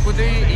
equity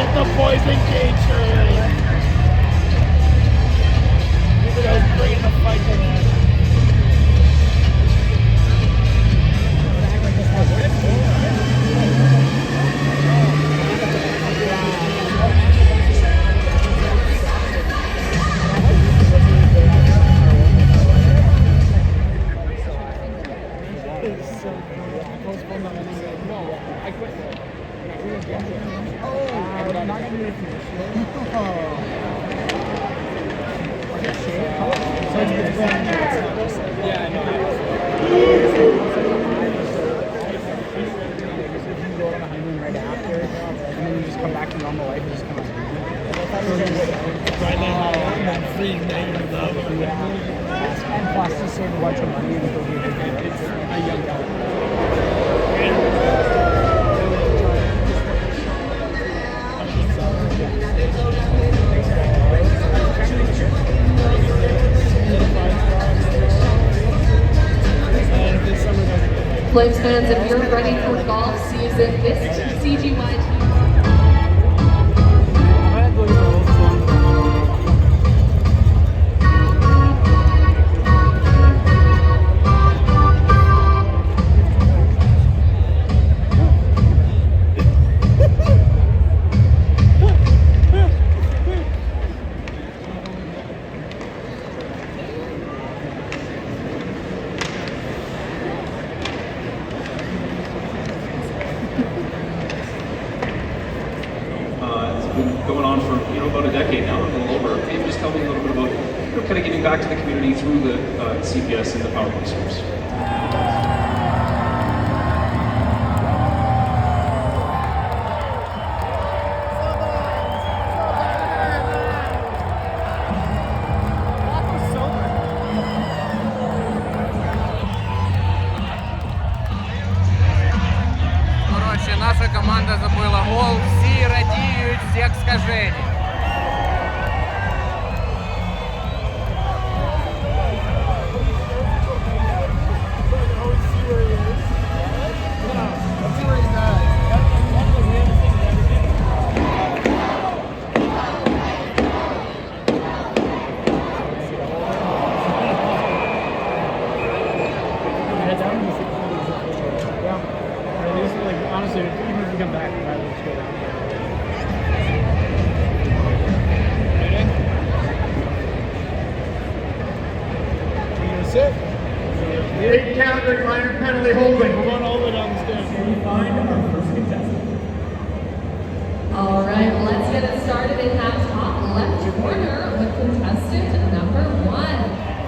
Get the poison gauge Even though it's great in the fight Thank you. Flames fans, if you're ready for golf season, this CGY kind of giving back to the community through the uh, CPS and the power resource. Corner the contestant number one.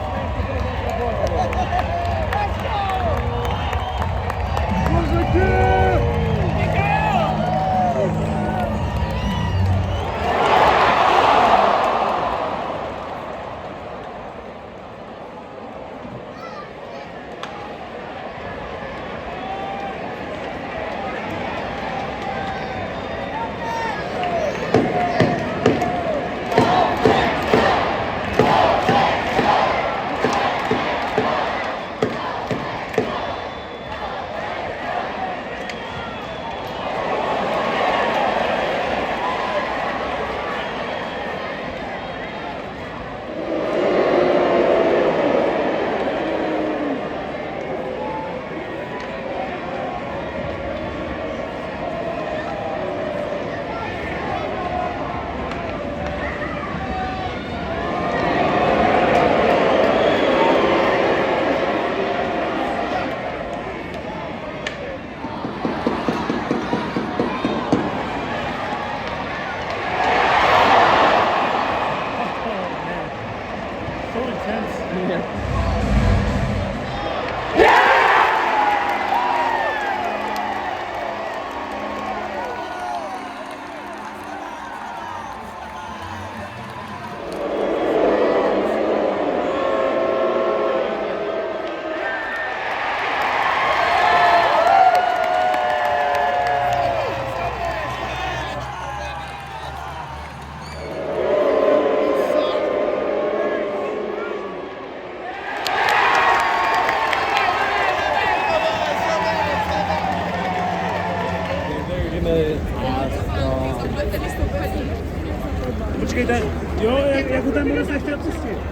Почекай, дай. Йо, як, як у тебе можна ще пустити? Ну,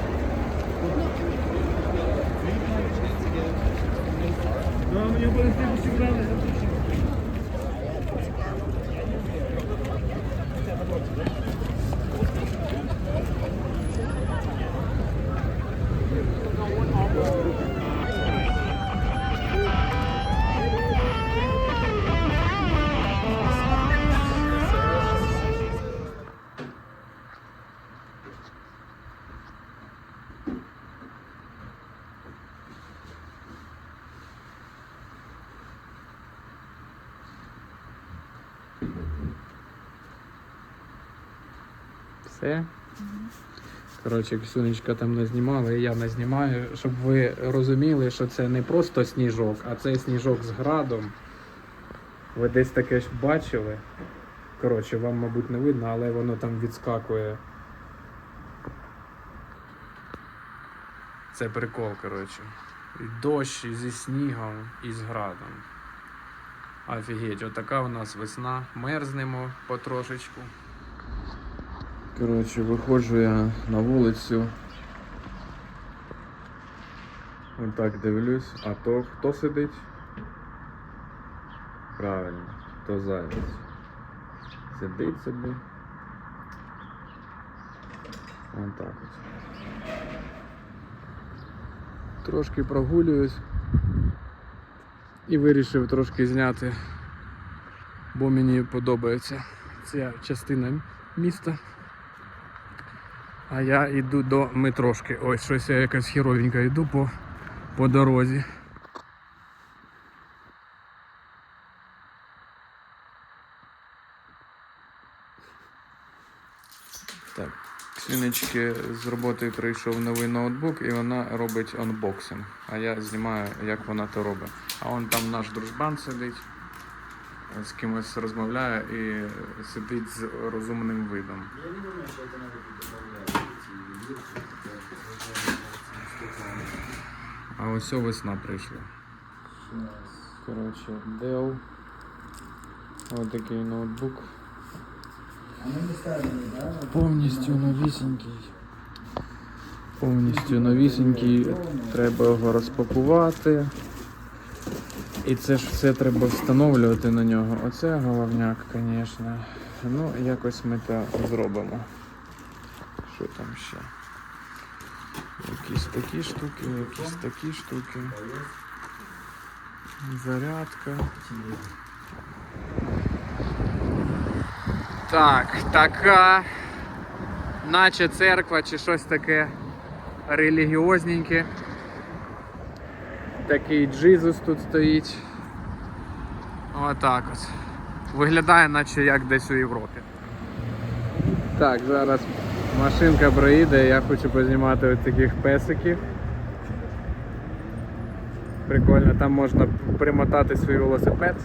Все. Коротше, Ксюнечка там не знімала, і я не знімаю, щоб ви розуміли, що це не просто сніжок, а це сніжок з градом. Ви десь таке ж бачили. Коротше, вам, мабуть, не видно, але воно там відскакує. Це прикол, коротше. Дощ зі снігом і з градом. Офігеть, отака у нас весна. Мерзнемо потрошечку. Коротше, виходжу я на вулицю. Отак дивлюсь, а то хто сидить? Правильно, то заяць. Сидить собі. Отак от. Трошки прогулююсь і вирішив трошки зняти, бо мені подобається ця частина міста. А я йду до метрошки. Ось щось я якась херовенька йду по, по дорозі. Так, Ксюнечки з роботи прийшов новий ноутбук і вона робить анбоксинг. А я знімаю, як вона то робить. А он там наш дружбан сидить, з кимось розмовляє і сидить з розумним видом. А ось весна прийшла. Коротше, Dell. Ось такий ноутбук. Повністю новісінький. Повністю новісінький. Треба його розпакувати. І це ж все треба встановлювати на нього. Оце головняк, звісно. Ну, якось ми це зробимо. Що там ще? Якісь такі штуки, якісь такі штуки. Зарядка. Так, така. Наче церква чи щось таке релігіозненьке. Такий Джизус тут стоїть. Отак от. Виглядає, наче як десь у Європі. Так, зараз машинка проїде, я хочу познімати ось таких песиків. Прикольно, там можна примотати свій велосипед.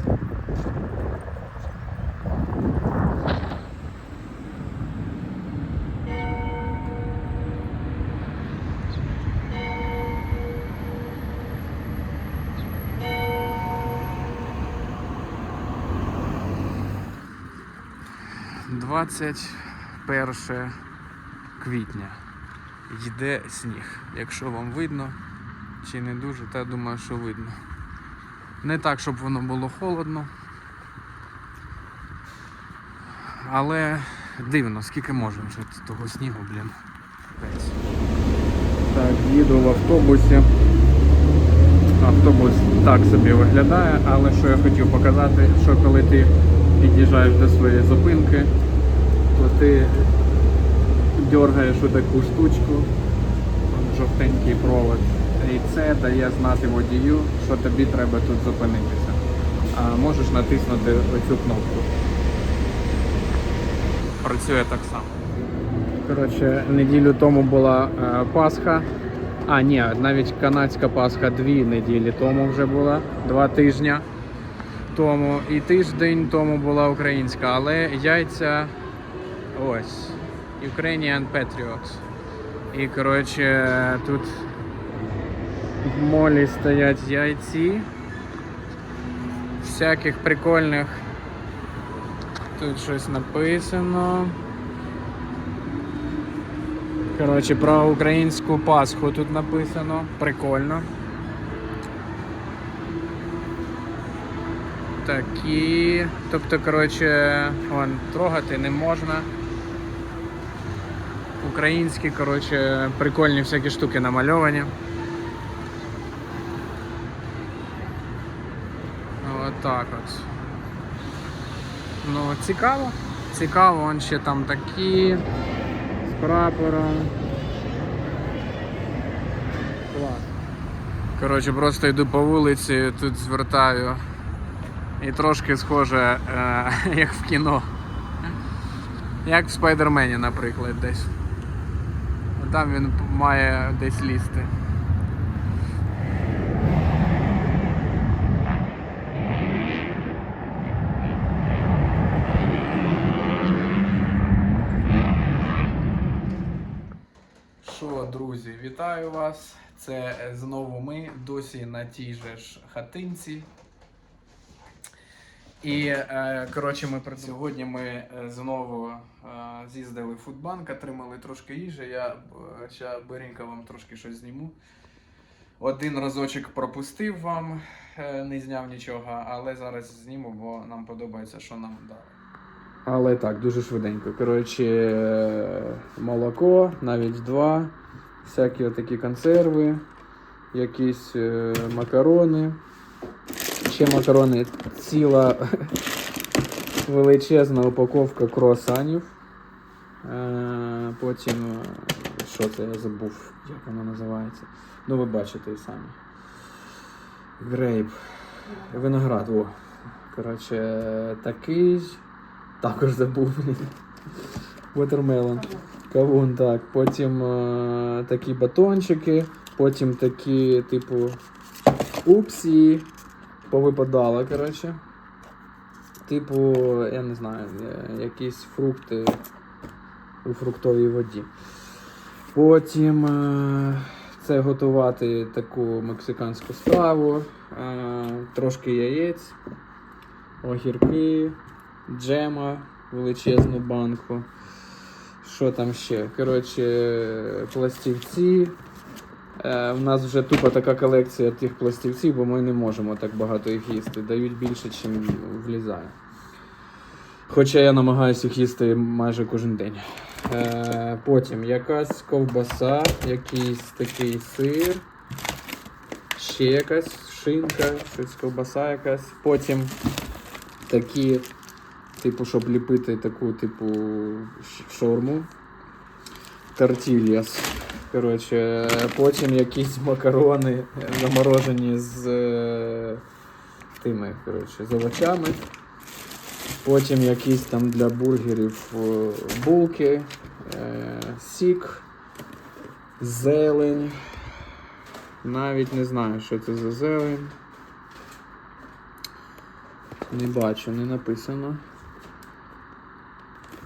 Двадцять перше квітня. Йде сніг. Якщо вам видно, чи не дуже, та я думаю, що видно. Не так, щоб воно було холодно. Але дивно, скільки можемо вже того снігу, блін. Так, їду в автобусі. Автобус так собі виглядає, але що я хотів показати, що коли ти під'їжджаєш до своєї зупинки, то ти дергаєш отаку штучку, жовтенький провод. І це дає знати водію, що тобі треба тут зупинитися. А можеш натиснути оцю кнопку. Працює так само. Коротше, неділю тому була е, Пасха. А, ні, навіть канадська Пасха дві неділі тому вже була, два тижні тому. І тиждень тому була українська, але яйця ось. Ukrainian Patriots. І коротше тут в молі стоять яйці. Всяких прикольних. Тут щось написано. Коротше, про українську Пасху тут написано. Прикольно. Такі. Тобто, коротше, вон, трогати не можна. Українські, коротше, прикольні всякі штуки намальовані. Отак от. Ну, цікаво. Цікаво, он ще там такі з прапором. Клас. Коротше, просто йду по вулиці, тут звертаю. І трошки схоже, е, як в кіно. Як в Спайдермені, наприклад, десь. Там він має десь лізти. Що, друзі, вітаю вас. Це знову ми досі на тій же ж хатинці. І е, коротше, ми про сьогодні ми е, знову е, з'їздили в фудбанк, отримали трошки їжі. Я ще Берінка вам трошки щось зніму. Один разочок пропустив вам, е, не зняв нічого, але зараз зніму, бо нам подобається, що нам дали. Але так, дуже швиденько. Коротше, молоко, навіть два, всякі отакі консерви, якісь е, макарони. Ще макарони ціла величезна упаковка круасанів. Е, Потім, е, що це я забув, як воно називається. Ну, ви бачите і самі. Грейп. Виноград, о. Коротше, такий. Також забув. Watermelon. Кавун, так. Потім е, такі батончики, потім такі, типу, упсі. Повипадало, коротше. Типу, я не знаю, якісь фрукти у фруктовій воді. Потім е, це готувати таку мексиканську страву, е, трошки яєць, огірки, джема, величезну банку. Що там ще? Коротше, пластівці. Е, у нас вже тупо така колекція тих пластівців, бо ми не можемо так багато їх їсти. Дають більше, ніж влізає. Хоча я намагаюся їх їсти майже кожен день. Е, потім якась ковбаса, якийсь такий сир, ще якась шинка, щось ковбаса якась. Потім такі, типу, щоб ліпити таку, типу, шаурму. Тортільяс. Коротше, потім якісь макарони заморожені з е, тими, коротше, з овочами. Потім якісь там для бургерів е, булки, е, сік, зелень. Навіть не знаю, що це за зелень. Не бачу, не написано.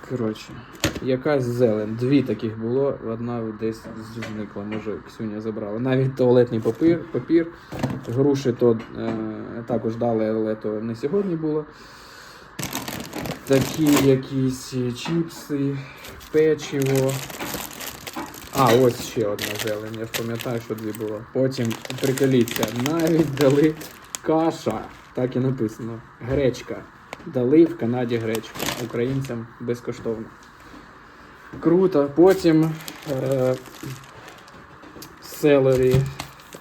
Коротше, якась зелень. Дві таких було, одна десь зникла, може Ксюня забрала. Навіть туалетний папір, папір. груші то е, також дали, але то не сьогодні було. Такі якісь чіпси, печиво. А, ось ще одна зелень, я ж пам'ятаю, що дві було. Потім приколіться, навіть дали каша, так і написано. Гречка. Дали в Канаді гречку українцям безкоштовно. Круто. Потім е, селері.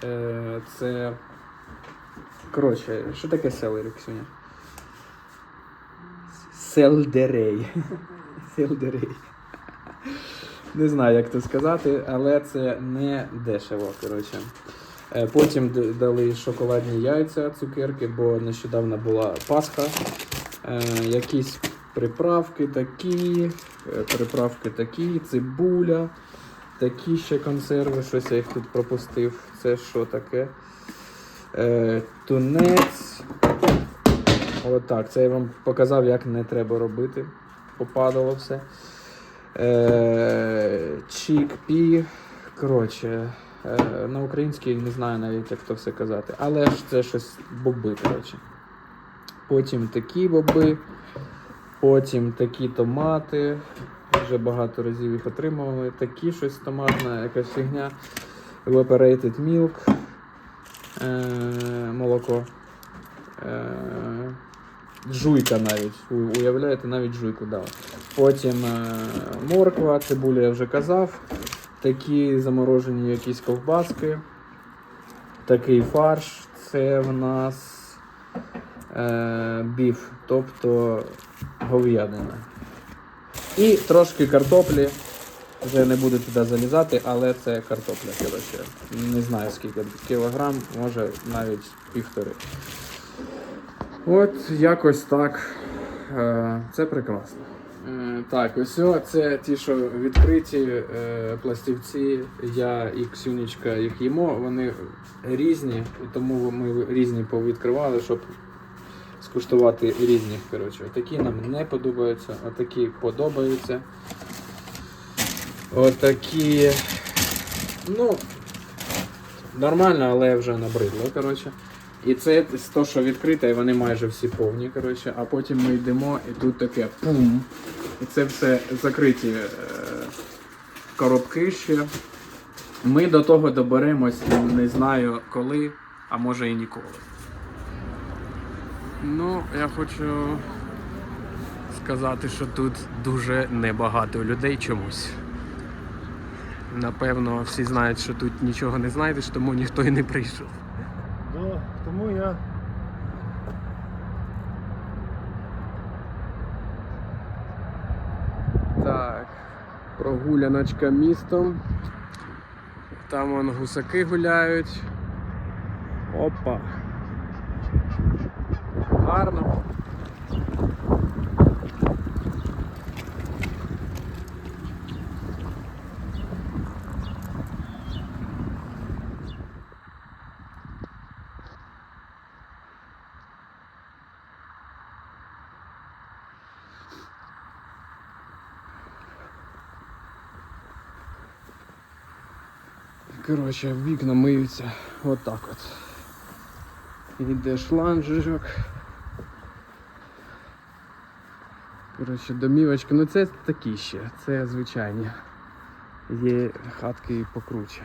Е, це. Коротше, що таке селері, Ксюня? Селдерей. Селдерей. Не знаю, як це сказати, але це не дешево. Коротше. Е, Потім дали шоколадні яйця, цукерки, бо нещодавно була Пасха. Е, якісь приправки такі, е, приправки такі, цибуля, такі ще консерви, щось я їх тут пропустив. Це що таке? Е, тунець. Отак, це я вам показав, як не треба робити. Попадало все. Е, чік-пі. Коротше, е, на українській не знаю навіть, як то все казати. Але ж це щось боби, коротше. Потім такі боби, потім такі томати. Вже багато разів їх отримували. Такі щось томатна, якась фігня. Evaporated milk. Е, молоко. Е, жуйка навіть. Уявляєте, навіть жуйку дали. Потім е, морква, цибуля я вже казав. Такі заморожені якісь ковбаски. Такий фарш. Це в нас біф, тобто говядина. І трошки картоплі. Вже не буду туди залізати, але це картопля, коротше. Не знаю скільки кілограм, може навіть півтори. От якось так. Е, Це прекрасно. Е, Так, ось це ті, що відкриті е, пластівці. Я і Ксюнічка їх їмо. Вони різні, тому ми різні повідкривали, щоб скуштувати різні. Коротше, такі нам не подобаються, а такі подобаються. Отакі. Ну, нормально, але вже набридло, коротше. І це з що відкрите, і вони майже всі повні, коротше. А потім ми йдемо і тут таке пум. І це все закриті е, коробки ще. Ми до того доберемось, не знаю коли, а може і ніколи. Ну, я хочу сказати, що тут дуже небагато людей чомусь. Напевно, всі знають, що тут нічого не знайдеш, тому ніхто і не прийшов. Да, тому я Так, прогуляночка містом. Там вон гусаки гуляють. Опа. Гарно. Коротше, вікна миються отак от. Іде шланжик. Коротше, домівочки. Ну це такі ще, це звичайні. Є хатки і покруче.